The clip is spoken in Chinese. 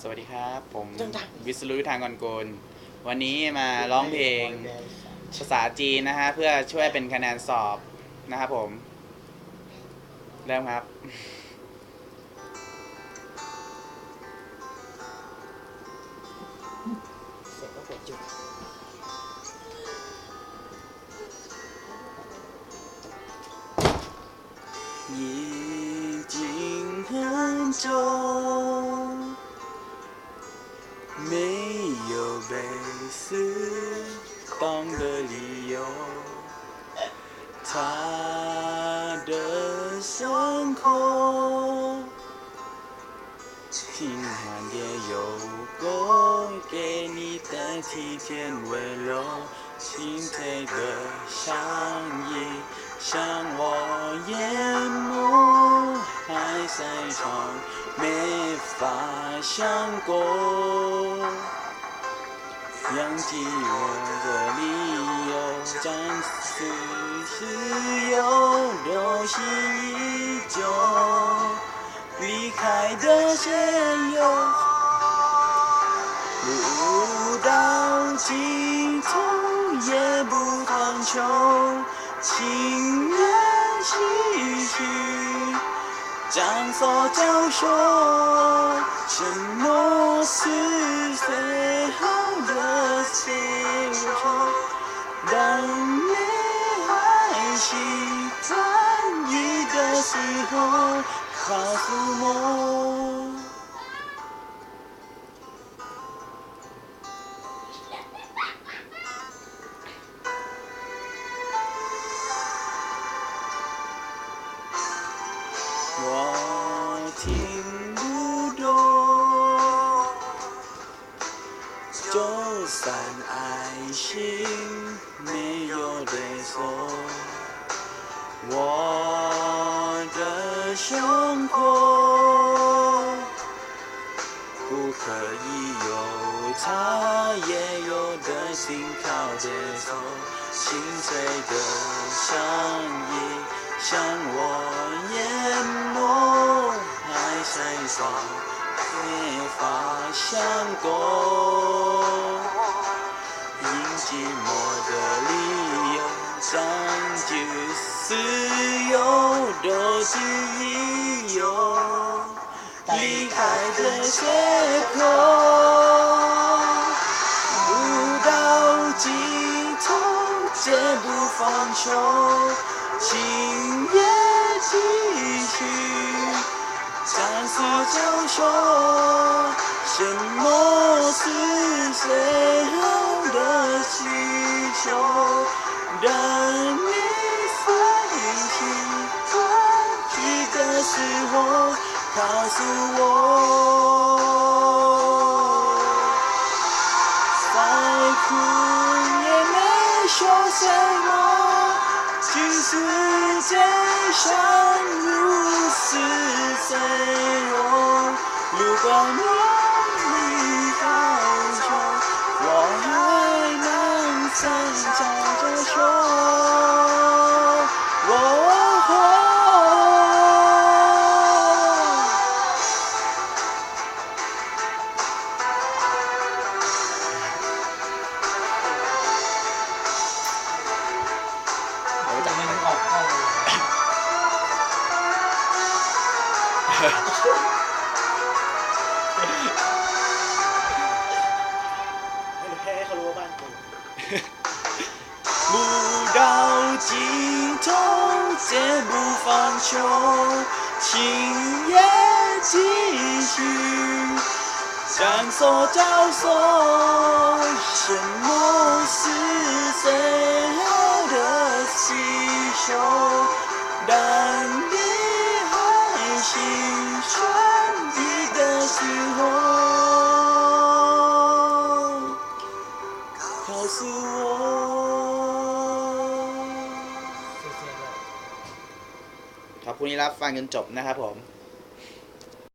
สวัสดีครับ ผม ดัง วิศรุทางกรโกลวันนี้มาร้องเพลงภาษาจีนนะฮะ เพื่อช่วยเป็นคะแนนสอบนะครับผม เริ่มครับ เสร็จก็กดจุด 已经很久 放的理由，他的伤口，轻缓也有过给你的体贴温柔，心碎的相依。像我眼眸还在床，没法想过。扬起我的理由，暂时是有流星依旧，离开的线有路到尽头也不强求。情愿唏嘘，将所教说，承诺是最好的青春。当你还心转意的时候，告诉我。我听不懂，就算爱情没有对错，我的胸口不可以有他也有的心靠接受，心碎的声音。像我淹没，爱在霜，没法想过，因寂寞的理由，将就是有多自由，离开的借口，不到尽头绝不放手。情也继续，暂时交说，什么是最后的需求？当你随心转意的时候，告诉我，使街上如此脆弱，如果你尽头，绝不放手，情也继续。闪烁交错，什么是最好的需求？当你还心酸意的时候，告诉我。 ขอบคุณที่รับฟังจนจบนะครับผม